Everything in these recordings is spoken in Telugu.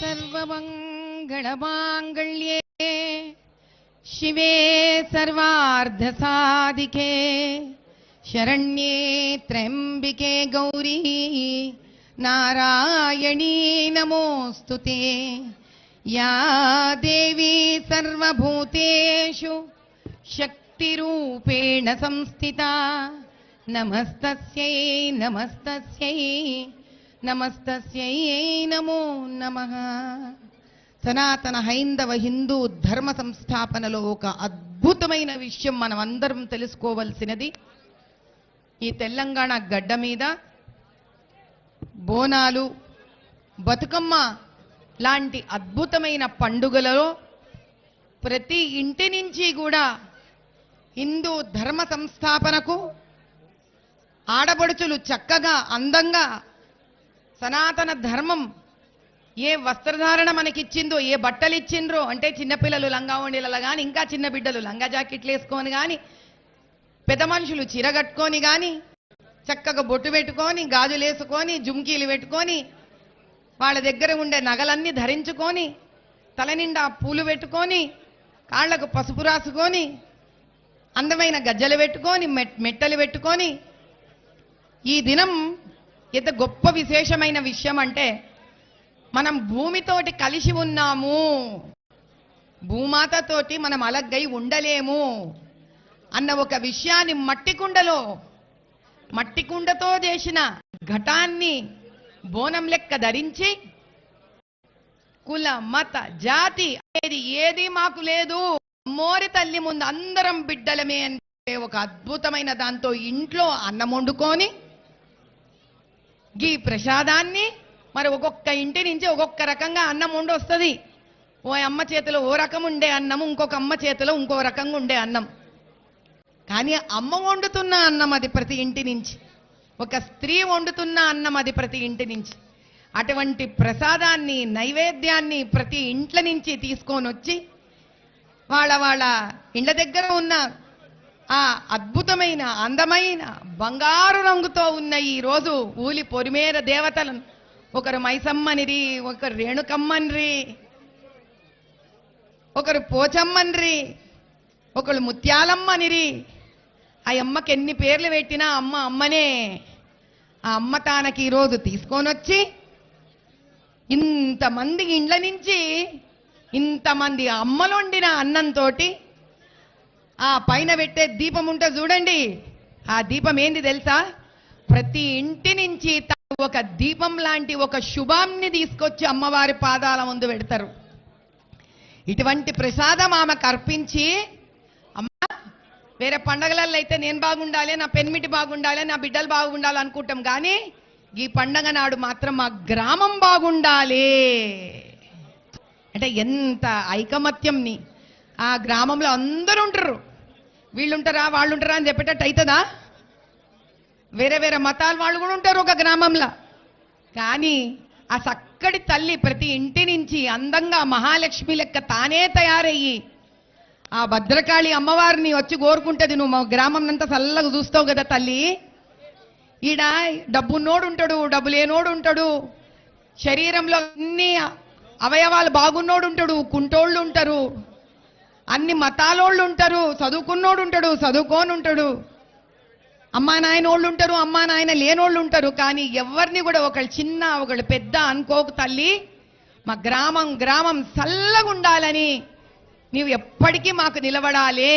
सर्वमङ्गलमाङ्गल्ये शिवे सर्वार्धसाधिके शरण्ये त्र्यम्बिके गौरी नारायणी नमोऽस्तु ते। या देवी सर्वभूतेषु शक्तिरूपेण संस्थिता। नमस्तस्यै नमस्तस्यै నమస్తస్యై నమో నమ. సనాతన హైందవ హిందూ ధర్మ సంస్థాపనలో ఒక అద్భుతమైన విషయం మనం అందరం తెలుసుకోవలసినది. ఈ తెలంగాణ గడ్డ మీద బోనాలు బతుకమ్మ లాంటి అద్భుతమైన పండుగలలో ప్రతి ఇంటి నుంచి కూడా హిందూ ధర్మ సంస్థాపనకు ఆడపడుచులు చక్కగా అందంగా సనాతన ధర్మం ఏ వస్త్రధారణ మనకిచ్చిందో ఏ బట్టలు ఇచ్చిండ్రో అంటే చిన్నపిల్లలు లంగా ఉండేలా కానీ ఇంకా చిన్న బిడ్డలు లంగా జాకెట్లు వేసుకొని కానీ పెద్ద మనుషులు చీర కట్టుకొని కానీ చక్కగా బొట్టు పెట్టుకొని గాజులు వేసుకొని జుమ్కీలు పెట్టుకొని వాళ్ళ దగ్గర ఉండే నగలన్నీ ధరించుకొని తలనిండా పూలు పెట్టుకొని కాళ్ళకు పసుపు రాసుకొని అందమైన గజ్జలు పెట్టుకొని మెట్- మెట్టలు పెట్టుకొని ఈ దినం ఎంత గొప్ప విశేషమైన విషయం అంటే మనం భూమితోటి కలిసి ఉన్నాము. భూమాతతోటి మనం అలగ్గై ఉండలేము అన్న ఒక విషయాన్ని మట్టి కుండలో మట్టి కుండతో చేసిన ఘటాన్ని బోనం లెక్క ధరించి కుల మత జాతి ఏది ఏది మాకు లేదు. మోరి తల్లి ముందు అందరం బిడ్డలమే అంటే ఒక అద్భుతమైన దాంతో ఇంట్లో అన్నం వండుకొని ఈ ప్రసాదాన్ని మరి ఒక్కొక్క ఇంటి నుంచి ఒక్కొక్క రకంగా అన్నం ఉండొస్తుంది ఓ అమ్మ చేతిలో ఓ రకం ఉండే అన్నం ఇంకొక అమ్మ చేతిలో ఇంకో రకంగా ఉండే అన్నం. కానీ అమ్మ వండుతున్న అన్నం అది ప్రతి ఇంటి నుంచి. ఒక స్త్రీ వండుతున్న అన్నం అది ప్రతి ఇంటి నుంచి. అటువంటి ప్రసాదాన్ని నైవేద్యాన్ని ప్రతి ఇంట్ల నుంచి తీసుకొని వచ్చి వాళ్ళ వాళ్ళ ఇండ్ల దగ్గర ఉన్న ఆ అద్భుతమైన అందమైన బంగారు రంగుతో ఉన్న ఈ రోజు ఊలి పొరిమేర దేవతలను. ఒకరు మైసమ్మనిరి ఒకరు రేణుకమ్మన్రి ఒకరు పోచమ్మన్రి ఒకరు ముత్యాలమ్మనిరి ఆ అమ్మకి ఎన్ని పేర్లు పెట్టినా అమ్మ అమ్మనే. ఆ అమ్మ తానకి ఈరోజు తీసుకొని వచ్చి ఇంతమంది ఇండ్ల నుంచి ఇంతమంది అమ్మలు వండిన అన్నంతోటి ఆ పైన పెట్టే దీపం ఉంటే చూడండి. ఆ దీపం ఏంది తెలుసా? ప్రతి ఇంటి నుంచి ఒక దీపం లాంటి ఒక శుభాన్ని తీసుకొచ్చి అమ్మవారి పాదాల ముందు పెడతారు. ఇటువంటి ప్రసాదం ఆమెకు అర్పించి అమ్మ వేరే పండగలలో అయితే నేను బాగుండాలి నా పెన్మిటి బాగుండాలి నా బిడ్డలు బాగుండాలి అనుకుంటాం. కానీ ఈ పండగ నాడు మాత్రం మా గ్రామం బాగుండాలి. అంటే ఎంత ఐకమత్యంని ఆ గ్రామంలో అందరూ ఉంటారు. వీళ్ళుంటారా వాళ్ళు ఉంటారా అని చెప్పేటట్టు అవుతుందా వేరే వేరే మతాల వాళ్ళు కూడా ఉంటారు ఒక గ్రామంలో. కానీ ఆ చక్కటి తల్లి ప్రతి ఇంటి నుంచి అందంగా మహాలక్ష్మి లెక్క తానే తయారయ్యి ఆ భద్రకాళి అమ్మవారిని వచ్చి కోరుకుంటది. నువ్వు మా గ్రామం అంతా చల్లగా చూస్తావు కదా తల్లి. ఈడ డబ్బున్నోడు ఉంటాడు డబ్బు లేనోడు ఉంటాడు శరీరంలో అన్ని అవయవాలు బాగున్నోడు ఉంటాడు కుంటోళ్ళు ఉంటారు అన్ని మతాలోళ్ళు ఉంటారు చదువుకున్నోడు ఉంటాడు చదువుకోని ఉంటాడు అమ్మా నాయనోళ్ళు ఉంటారు అమ్మా నాయన లేనోళ్ళు ఉంటారు కానీ ఎవరిని కూడా ఒకళ్ళు చిన్న ఒకళ్ళు పెద్ద అనుకోకు తల్లి. మా గ్రామం గ్రామం చల్లగా ఉండాలని నీవు ఎప్పటికీ మాకు నిలబడాలే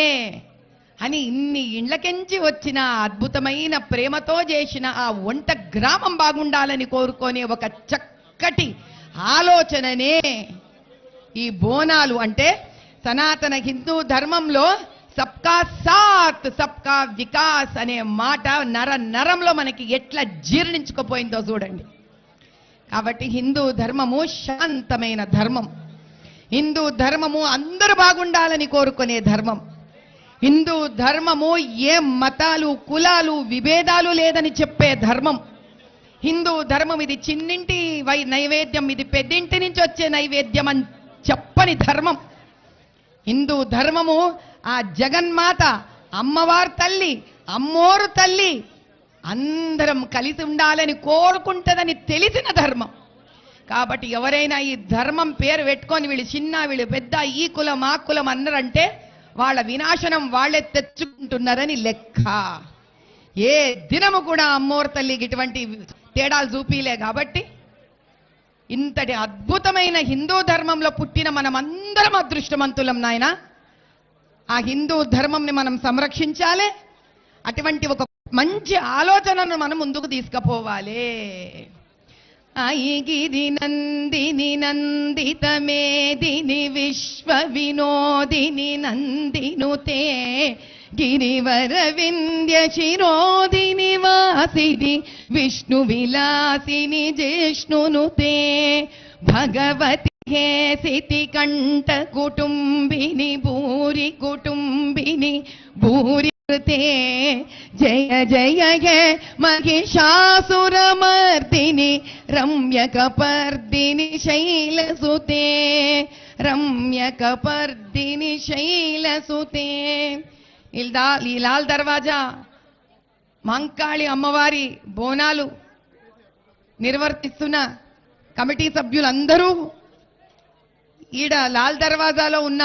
అని ఇన్ని ఇండ్లకెంచి వచ్చిన అద్భుతమైన ప్రేమతో చేసిన ఆ వంట గ్రామం బాగుండాలని కోరుకునే ఒక చక్కటి ఆలోచననే ఈ బోనాలు అంటే సనాతన హిందూ ధర్మంలో సబ్కా సాత్ సబ్కా వికాస్ అనే మాట నర నరంలో మనకి ఎట్లా జీర్ణించుకుపోయిందో చూడండి. కాబట్టి హిందూ ధర్మము శాంతమైన ధర్మం. హిందూ ధర్మము అందరూ బాగుండాలని కోరుకునే ధర్మం. హిందూ ధర్మము ఏ మతాలు కులాలు విభేదాలు లేదని చెప్పే ధర్మం. హిందూ ధర్మం ఇది చిన్నింటి వై నైవేద్యం ఇది పెద్దింటి నుంచి వచ్చే నైవేద్యం అని చెప్పని ధర్మం. హిందూ ధర్మము ఆ జగన్మాత అమ్మవారు తల్లి అమ్మోరు తల్లి అందరం కలిసి ఉండాలని కోరుకుంటుందని తెలిసిన ధర్మం. కాబట్టి ఎవరైనా ఈ ధర్మం పేరు పెట్టుకొని వీళ్ళు చిన్న వీళ్ళు పెద్ద ఈ కులం ఆ కులం అన్నారంటే వాళ్ళ వినాశనం వాళ్ళే తెచ్చుకుంటున్నారని లెక్క. ఏ దినము కూడా అమ్మోరు తల్లికి ఇటువంటి తేడాలు చూపిలే కాబట్టి ఇంతటి అద్భుతమైన హిందూ ధర్మంలో పుట్టిన మనమందరం అదృష్టవంతులం నాయన. ఆ హిందూ ధర్మంని మనం సంరక్షించాలి. అటువంటి ఒక మంచి ఆలోచనను మనం ముందుకు తీసుకుపోవాలి. ఐగిరి నందిని నందితమేదిని విశ్వ వినోదిని నందినుతే గిరివర వింధ్య శిరోదిని వాసిని విష్ణు విలాసిని జిష్ణునుతే భగవతి హే సితి కంఠ కుటుంబిని భూరి కుటుంబిని భూరి కృతే జయ జయ హే మహిషాసురమర్దిని ఈ దా- ఈ లాల్ దర్వాజా మంకాళి అమ్మవారి బోనాలు నిర్వర్తిస్తున్న కమిటీ సభ్యులందరూ ఈడ లాల్ దర్వాజాలో ఉన్న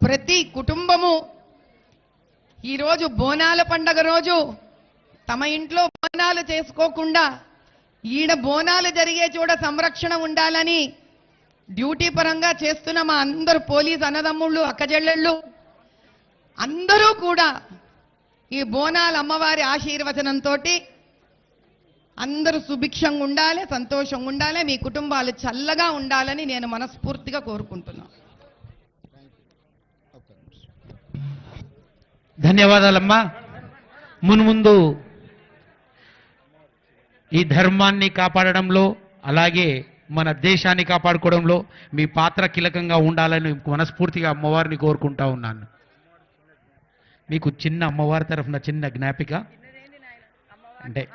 ప్రతి కుటుంబము ఈరోజు బోనాల పండగ రోజు తమ ఇంట్లో బోనాలు చేసుకోకుండా ఈడ బోనాలు జరిగే చోట సంరక్షణ ఉండాలని డ్యూటీ పరంగా చేస్తున్న మా అందరు పోలీస్ అన్నదమ్ముళ్ళు అక్కజెల్లెళ్ళు అందరూ కూడా ఈ బోనాల అమ్మవారి ఆశీర్వచనంతో అందరూ సుభిక్షంగా ఉండాలి సంతోషంగా ఉండాలి మీ కుటుంబాలు చల్లగా ఉండాలని నేను మనస్ఫూర్తిగా కోరుకుంటున్నాను ధన్యవాదాలమ్మా. మున్ముందు ఈ ధర్మాన్ని కాపాడడంలో అలాగే మన దేశాన్ని కాపాడుకోవడంలో మీ పాత్ర కీలకంగా ఉండాలని మనస్ఫూర్తిగా అమ్మవారిని కోరుకుంటా ఉన్నాను. మీకు చిన్న అమ్మవారి తరఫున చిన్న జ్ఞాపిక? అంటే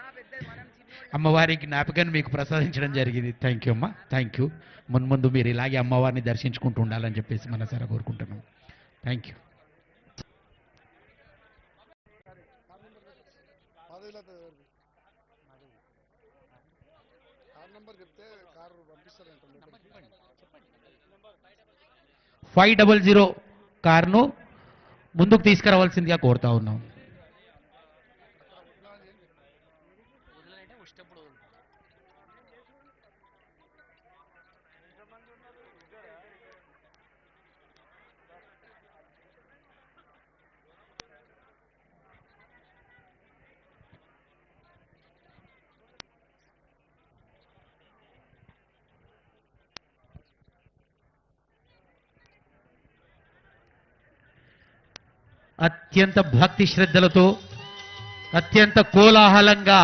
అమ్మవారి జ్ఞాపికను మీకు ప్రసాదించడం జరిగింది. థ్యాంక్ యూ అమ్మా. థ్యాంక్ యూ మున్ముందు మీరు ఇలాగే అమ్మవారిని దర్శించుకుంటూ ఉండాలని చెప్పేసి మనసారా కోరుకుంటున్నాం. Thank you. Five double zero కార్ను ముందుకు తీసుకురావాల్సిందిగా కోరుతా ఉన్నాం. అత్యంత భక్తి శ్రద్ధలతో అత్యంత కోలాహలంగా